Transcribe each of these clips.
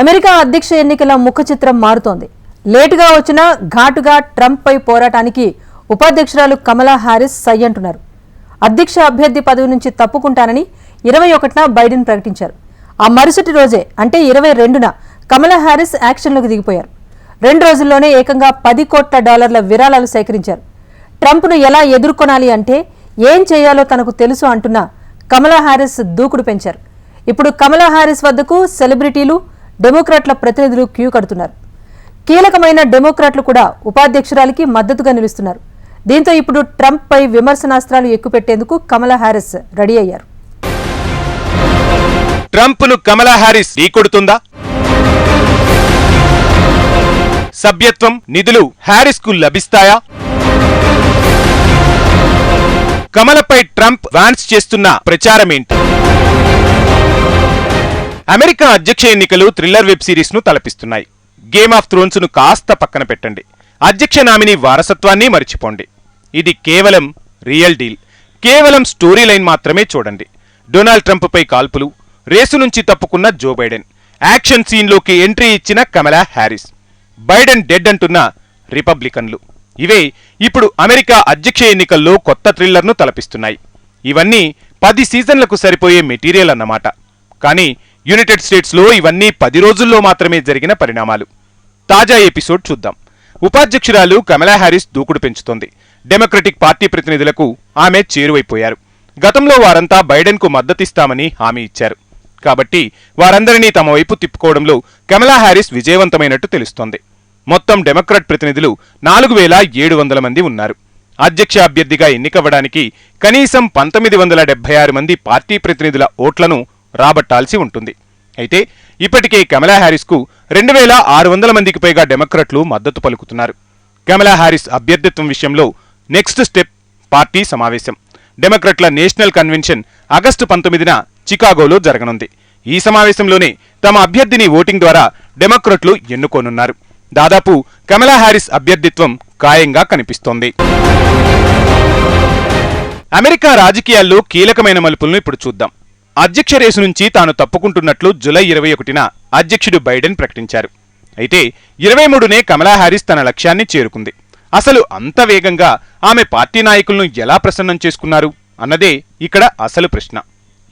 America అధ్యక్ష ఎన్నికల ముఖ చిత్రం మారుతోంది. లేటుగా వచ్చిన ఘాటుగా ట్రంప్ పై పోరాటానికి ఉపాధ్యక్షురాలు కమలా హారిస్ సై అంటున్నారు. అధ్యక్ష అభ్యర్థి పదవి నుంచి తప్పుకుంటానని ఇరవై ఒకటిన బైడెన్ ప్రకటించారు. ఆ మరుసటి రోజే అంటే ఇరవై రెండున కమలా హారిస్ యాక్షన్లోకి దిగిపోయారు. రెండు రోజుల్లోనే ఏకంగా పది కోట్ల డాలర్ల విరాళాలు సేకరించారు. ట్రంప్ను ఎలా ఎదుర్కొనాలి అంటే ఏం చేయాలో తనకు తెలుసు అంటున్న కమలా హారిస్ దూకుడు పెంచారు. ఇప్పుడు కమలా హారిస్ వద్దకు సెలబ్రిటీలు డెమోక్రాట్ల ప్రతినిధులు క్యూ కడుతున్నారు. కీలకమైన డెమోక్రాట్లు కూడా ఉపాధ్యక్షురాలికి మద్దతుగా నిలుస్తున్నారు. దీంతో ఇప్పుడు ట్రంప్ పై విమర్శనాస్త్రాలు ఎక్కుపెట్టేందుకు కమలా హారిస్ రెడీ అయ్యారు. ట్రంప్ను కమలా హ్యారిస్ ఢీకొడుతుందా సభ్యత్వం నిధులు హ్యారిస్కు లభిస్తాయా? కమలపై ట్రంప్ వాన్స్ చేస్తున్న ప్రచారమేంటి? అమెరికా అధ్యక్ష ఎన్నికలు థ్రిల్లర్ వెబ్ సిరీస్ను తలపిస్తున్నాయి. గేమ్ ఆఫ్ థ్రోన్స్ను కాస్త పక్కన పెట్టండి. అధ్యక్ష నామిని వారసత్వాన్ని మరిచిపోండి. ఇది కేవలం రియల్ డీల్. కేవలం స్టోరీ లైన్ మాత్రమే చూడండి. డొనాల్డ్ ట్రంప్పై కాల్పులు రేసు నుంచి తప్పుకున్న జో బైడెన్ యాక్షన్ సీన్లోకి ఎంట్రీ ఇచ్చిన కమలా హ్యారిస్ బైడెన్ డెడ్ అంటున్న రిపబ్లికన్లు. ఇవే ఇప్పుడు అమెరికా అధ్యక్ష ఎన్నికల్లో కొత్త థ్రిల్లర్ను తలపిస్తున్నాయి. ఇవన్నీ పది సీజన్లకు సరిపోయే మెటీరియల్ అన్నమాట. కానీ యునైటెడ్ స్టేట్స్లో ఇవన్నీ పది రోజుల్లో మాత్రమే జరిగిన పరిణామాలు. తాజా ఎపిసోడ్ చూద్దాం. ఉపాధ్యక్షురాలు కమలా హ్యారిస్ దూకుడు పెంచుతోంది. డెమోక్రటిక్ పార్టీ ప్రతినిధులకు ఆమె చేరువైపోయారు. గతంలో వారంతా బైడెన్కు మద్దతిస్తామని హామీ ఇచ్చారు. కాబట్టి వారందరినీ తమ వైపు తిప్పుకోవడంలో కమలా హ్యారిస్ విజయవంతమైనట్టు తెలుస్తోంది. మొత్తం డెమోక్రాట్ ప్రతినిధులు నాలుగు వేల ఏడు వందల మంది ఉన్నారు. అధ్యక్ష అభ్యర్థిగా ఎన్నికవ్వడానికి కనీసం పంతొమ్మిది వందల డెబ్బై ఆరు మంది పార్టీ ప్రతినిధుల ఓట్లను రాబట్టాల్సి ఉంటుంది. అయితే ఇప్పటికే కమలా హ్యారిస్కు రెండు వేల ఆరు వందల మందికి పైగా డెమోక్రట్లు మద్దతు పలుకుతున్నారు. కమలా హ్యారిస్ అభ్యర్థిత్వం విషయంలో నెక్స్ట్ స్టెప్ పార్టీ సమావేశం. డెమోక్రట్ల నేషనల్ కన్వెన్షన్ ఆగస్టు పంతొమ్మిదిన చికాగోలో జరగనుంది. ఈ సమావేశంలోనే తమ అభ్యర్థిని ఓటింగ్ ద్వారా డెమోక్రట్లు ఎన్నుకోనున్నారు. దాదాపు కమలా హ్యారిస్ అభ్యర్థిత్వం ఖాయంగా కనిపిస్తోంది. అమెరికా రాజకీయాల్లో కీలకమైన మలుపులను ఇప్పుడు చూద్దాం. అధ్యక్ష రేసు నుంచి తాను తప్పుకుంటున్నట్లు జులై ఇరవై ఒకటిన అధ్యక్షుడు బైడెన్ ప్రకటించారు. అయితే ఇరవై మూడునే కమలా హ్యారిస్ తన లక్ష్యాన్ని చేరుకుంది. అసలు అంత వేగంగా ఆమె పార్టీ నాయకులను ఎలా ప్రసన్నం చేసుకున్నారు అన్నదే ఇక్కడ అసలు ప్రశ్న.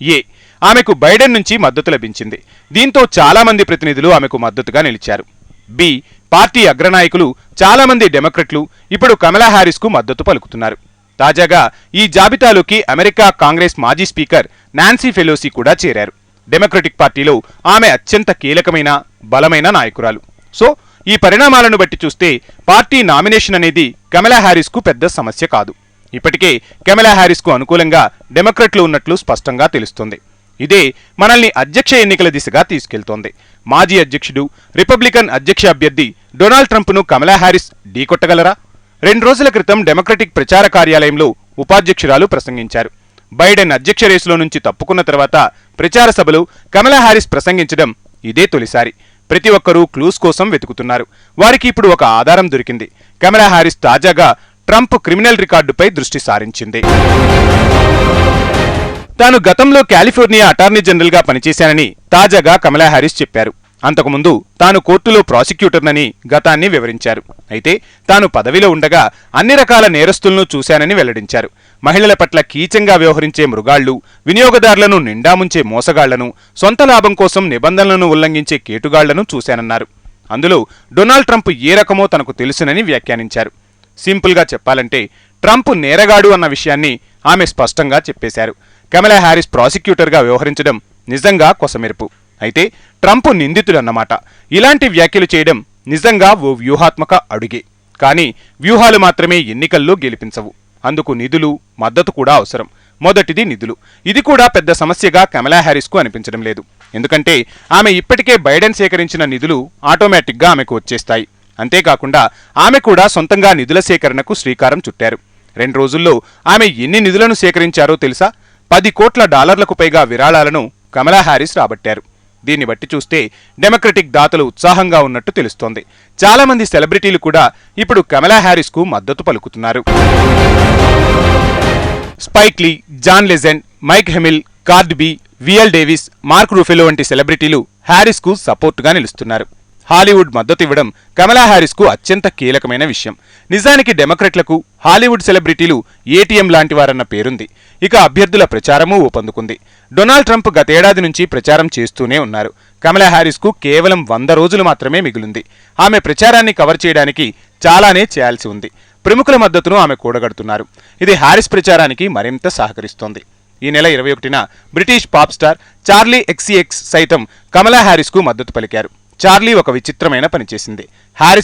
ఏ ఆమెకు బైడెన్ నుంచి మద్దతు లభించింది. దీంతో చాలామంది ప్రతినిధులు ఆమెకు మద్దతుగా నిలిచారు. బి పార్టీ అగ్రనాయకులు చాలామంది డెమోక్రట్లు ఇప్పుడు కమలా హ్యారిస్కు మద్దతు పలుకుతున్నారు. తాజాగా ఈ జాబితాలోకి అమెరికా కాంగ్రెస్ మాజీ స్పీకర్ నాన్సీ ఫెలోసి కూడా చేరారు. డెమోక్రటిక్ పార్టీలో ఆమె అత్యంత కీలకమైన బలమైన నాయకురాలు. సో ఈ పరిణామాలను బట్టి చూస్తే పార్టీ నామినేషన్ అనేది కమలా హ్యారిస్కు పెద్ద సమస్య కాదు. ఇప్పటికే కమలా హ్యారిస్కు అనుకూలంగా డెమోక్రట్లు ఉన్నట్లు స్పష్టంగా తెలుస్తుంది. ఇదే మనల్ని అధ్యక్ష ఎన్నికల దిశగా తీసుకెళ్తోంది. మాజీ అధ్యక్షుడు రిపబ్లికన్ అధ్యక్ష అభ్యర్థి డొనాల్డ్ ట్రంప్ను కమలా హ్యారిస్ ఢీకొట్టగలరా? రెండు రోజుల క్రితం డెమోక్రటిక్ ప్రచార కార్యాలయంలో ఉపాధ్యక్షురాలు ప్రసంగించారు. బైడెన్ అధ్యక్ష రేసులో నుంచి తప్పుకున్న తర్వాత ప్రచార సభలో కమలా హారిస్ ప్రసంగించడం ఇదే తొలిసారి. ప్రతి ఒక్కరూ క్లూస్ కోసం వెతుకుతున్నారు. వారికి ఇప్పుడు ఒక ఆధారం దొరికింది. కమలా హారిస్ తాజాగా ట్రంప్ క్రిమినల్ రికార్డుపై దృష్టి సారించింది. తాను గతంలో కాలిఫోర్నియా అటార్నీ జనరల్గా పనిచేశానని తాజాగా కమలా హారిస్ చెప్పారు. అంతకుముందు తాను కోర్టులో ప్రాసిక్యూటర్నని గతాన్ని వివరించారు. అయితే తాను పదవిలో ఉండగా అన్ని రకాల నేరస్తులను చూశానని వెల్లడించారు. మహిళల పట్ల కీచంగా వ్యవహరించే మృగాళ్ళు వినియోగదారులను నిండా ముంచే మోసగాళ్ళను సొంత లాభం కోసం నిబంధనలను ఉల్లంఘించే కేటుగాళ్ళను చూశానన్నారు. అందులో డొనాల్డ్ ట్రంప్ ఏ రకమో తనకు తెలుసునని వ్యాఖ్యానించారు. సింపుల్గా చెప్పాలంటే ట్రంప్ నేరగాడు అన్న విషయాన్ని ఆమె స్పష్టంగా చెప్పేశారు. కమలా హ్యారిస్ ప్రాసిక్యూటర్గా వ్యవహరించడం నిజంగా కొసమెరుపు. అయితే ట్రంప్ నిందితుడన్నమాట. ఇలాంటి వ్యాఖ్యలు చేయడం నిజంగా ఓ వ్యూహాత్మక అడుగే. కానీ వ్యూహాలు మాత్రమే ఎన్నికల్లో గెలిపించవు. అందుకు నిధులు మద్దతు కూడా అవసరం. మొదటిది నిధులు. ఇది కూడా పెద్ద సమస్యగా కమలా హ్యారిస్కు అనిపించడం లేదు. ఎందుకంటే ఆమె ఇప్పటికే బైడెన్ సేకరించిన నిధులు ఆటోమేటిక్గా ఆమెకు వచ్చేస్తాయి. అంతేకాకుండా ఆమె కూడా సొంతంగా నిధుల సేకరణకు శ్రీకారం చుట్టారు. రెండు రోజుల్లో ఆమె ఎన్ని నిధులను సేకరించారో తెలుసా? పది కోట్ల డాలర్లకు పైగా విరాళాలను కమలా హ్యారిస్ రాబట్టారు. దీన్ని బట్టి చూస్తే డెమోక్రటిక్ దాతలు ఉత్సాహంగా ఉన్నట్టు తెలుస్తోంది. చాలా మంది సెలబ్రిటీలు కూడా ఇప్పుడు కమలా హ్యారిస్కు మద్దతు పలుకుతున్నారు. Spike Lee John Legend Mike Hamill Cardi B Viola Davis Mark Ruffalo వంటి సెలబ్రిటీలు హ్యారిస్కు సపోర్టుగా నిలుస్తున్నారు. హాలీవుడ్ మద్దతు ఇవ్వడం కమలా హారిస్కు అత్యంత కీలకమైన విషయం. నిజానికి డెమోక్రట్లకు హాలీవుడ్ సెలబ్రిటీలు ఏటీఎం లాంటివారన్న పేరుంది. ఇక అభ్యర్థుల ప్రచారమూ ఊపందుకుంది. డొనాల్డ్ ట్రంప్ గతేడాది నుంచి ప్రచారం చేస్తూనే ఉన్నారు. కమలా హారిస్కు కేవలం వంద రోజులు మాత్రమే మిగిలింది. ఆమె ప్రచారాన్ని కవర్ చేయడానికి చాలానే చేయాల్సి ఉంది. ప్రముఖుల మద్దతును ఆమె కూడగడుతున్నారు. ఇది హ్యారిస్ ప్రచారానికి మరింత సహకరిస్తోంది. ఈ నెల ఇరవై ఒకటిన British pop star Charli XCX సైతం కమలా హ్యారిస్కు మద్దతు పలికారు. చార్లీ ఒక విచిత్రమైన పని చేసింది.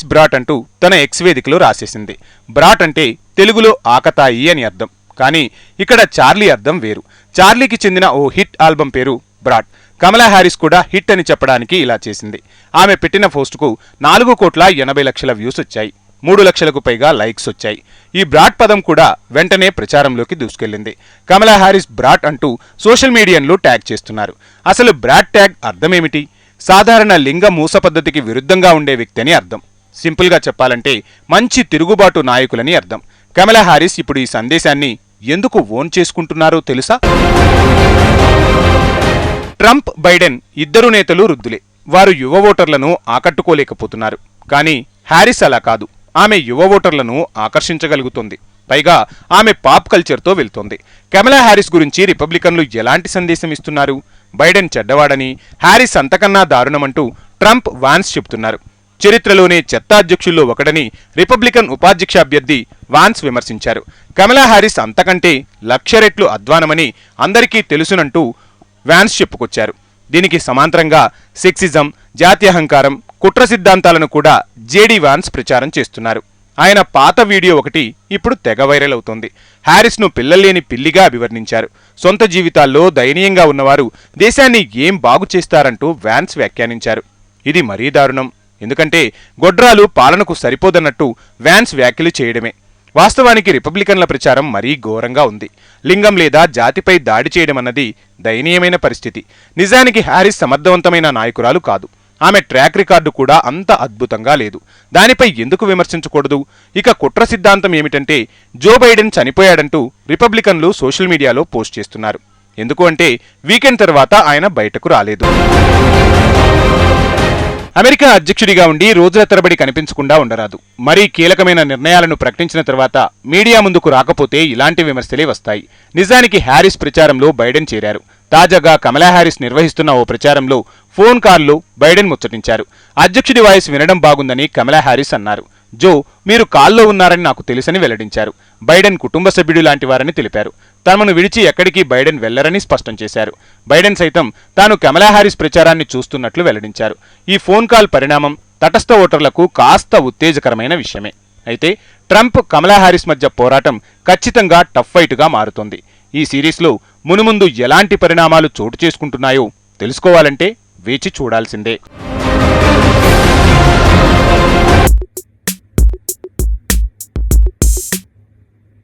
బ్రాట్ అంటూ తన ఎక్స్ వేదికలో రాసేసింది. బ్రాట్ అంటే తెలుగులో ఆకతాయి అని అర్థం. కానీ ఇక్కడ చార్లీ అర్థం వేరు. చార్లీకి చెందిన ఓ హిట్ ఆల్బం పేరు బ్రాట్. కమలా హ్యారిస్ కూడా హిట్ అని చెప్పడానికి ఇలా చేసింది. ఆమె పెట్టిన పోస్టుకు నాలుగు కోట్ల ఎనభై లక్షల వ్యూస్ వచ్చాయి. మూడు లక్షలకు పైగా లైక్స్ వచ్చాయి. ఈ బ్రాట్ పదం కూడా వెంటనే ప్రచారంలోకి దూసుకెళ్ళింది కమలా హ్యారిస్ బ్రాట్ అంటూ సోషల్ మీడియాలో ట్యాగ్ చేస్తున్నారు. అసలు బ్రాట్ ట్యాగ్ అర్థమేమిటి? సాధారణ లింగ మూస పద్ధతికి విరుద్ధంగా ఉండే వ్యక్తి అని అర్థం. సింపుల్గా చెప్పాలంటే మంచి తిరుగుబాటు నాయకులని అర్థం. కమలా హారిస్ ఇప్పుడు ఈ సందేశాన్ని ఎందుకు ఓన్ చేసుకుంటున్నారో తెలుసా? ట్రంప్ బైడెన్ ఇద్దరు నేతలు వృద్ధులే. వారు యువ ఓటర్లను ఆకట్టుకోలేకపోతున్నారు. కానీ హ్యారిస్ అలా కాదు. ఆమె యువ ఓటర్లను ఆకర్షించగలుగుతుంది. పైగా ఆమె పాప్ కల్చర్తో వెళ్తోంది. కమలా హ్యారిస్ గురించి రిపబ్లికన్లు ఎలాంటి సందేశం ఇస్తున్నారు? బైడెన్ చెడ్డవాడని హ్యారిస్ అంతకన్నా దారుణమంటూ ట్రంప్ వాన్స్ చెబుతున్నారు. చరిత్రలోనే చెత్త అధ్యక్షుల్లో ఒకడని రిపబ్లికన్ ఉపాధ్యక్ష అభ్యర్థి వాన్స్ విమర్శించారు. కమలా హ్యారిస్ అంతకంటే లక్ష రెట్లు అధ్వానమని అందరికీ తెలుసునంటూ వ్యాన్స్ చెప్పుకొచ్చారు. దీనికి సమాంతరంగా సెక్సిజం జాత్యహంకారం కుట్ర సిద్ధాంతాలను కూడా జేడీ వాన్స్ ప్రచారం చేస్తున్నారు. ఆయన పాత వీడియో ఒకటి ఇప్పుడు తెగ వైరల్ అవుతోంది. హ్యారిస్ను పిల్లల్లేని పిల్లిగా అభివర్ణించారు. సొంత జీవితాల్లో దయనీయంగా ఉన్నవారు దేశాన్ని ఏం బాగు చేస్తారంటూ వ్యాన్స్ వ్యాఖ్యానించారు. ఇది మరీ దారుణం. ఎందుకంటే గొడ్రాలు పాలనకు సరిపోదన్నట్టు వ్యాన్స్ వ్యాఖ్యలు చేయడమే. వాస్తవానికి రిపబ్లికన్ల ప్రచారం మరీ ఘోరంగా ఉంది. లింగం లేదా జాతిపై దాడి చేయడం అన్నది దయనీయమైన పరిస్థితి. నిజానికి హ్యారిస్ సమర్థవంతమైన నాయకురాలు కాదు. ఆమె ట్రాక్ రికార్డు కూడా అంత అద్భుతంగా లేదు. దానిపై ఎందుకు విమర్శించకూడదు? ఇక కుట్ర సిద్ధాంతం ఏమిటంటే జో బైడెన్ చనిపోయాడంటూ రిపబ్లికన్లు సోషల్ మీడియాలో పోస్ట్ చేస్తున్నారు. ఎందుకు అంటే వీకెండ్ తర్వాత ఆయన బయటకు రాలేదు. అమెరికా అధ్యక్షుడిగా ఉండి రోజుల తరబడి కనిపించకుండా ఉండరాదు. మరీ కీలకమైన నిర్ణయాలను ప్రకటించిన తర్వాత మీడియా ముందుకు రాకపోతే ఇలాంటి విమర్శలే వస్తాయి. నిజానికి హ్యారిస్ ప్రచారంలో బైడెన్ చేరారు. తాజాగా కమలా హ్యారిస్ నిర్వహిస్తున్న ఓ ప్రచారంలో ఫోన్ కాల్లో బైడెన్ ముచ్చటించారు. అధ్యక్షుడి వాయిస్ వినడం బాగుందని కమలా హ్యారిస్ అన్నారు. జో మీరు కాల్లో ఉన్నారని నాకు తెలుసని వెల్లడించారు. బైడెన్ కుటుంబ సభ్యుడు లాంటి వారని తెలిపారు. తమను విడిచి ఎక్కడికి బైడెన్ వెళ్ళరని స్పష్టం చేశారు. బైడెన్ సైతం తాను కమలా హ్యారిస్ ప్రచారాన్ని చూస్తున్నట్లు వెల్లడించారు. ఈ ఫోన్ కాల్ పరిణామం తటస్థ ఓటర్లకు కాస్త ఉత్తేజకరమైన విషయమే. అయితే ట్రంప్ కమలా హ్యారిస్ మధ్య పోరాటం ఖచ్చితంగా టఫ్ ఫైట్గా మారుతోంది. ఈ సిరీస్లో మునుముందు ఎలాంటి పరిణామాలు చోటు చేసుకుంటున్నాయో తెలుసుకోవాలంటే వేచి చూడాల్సిందే.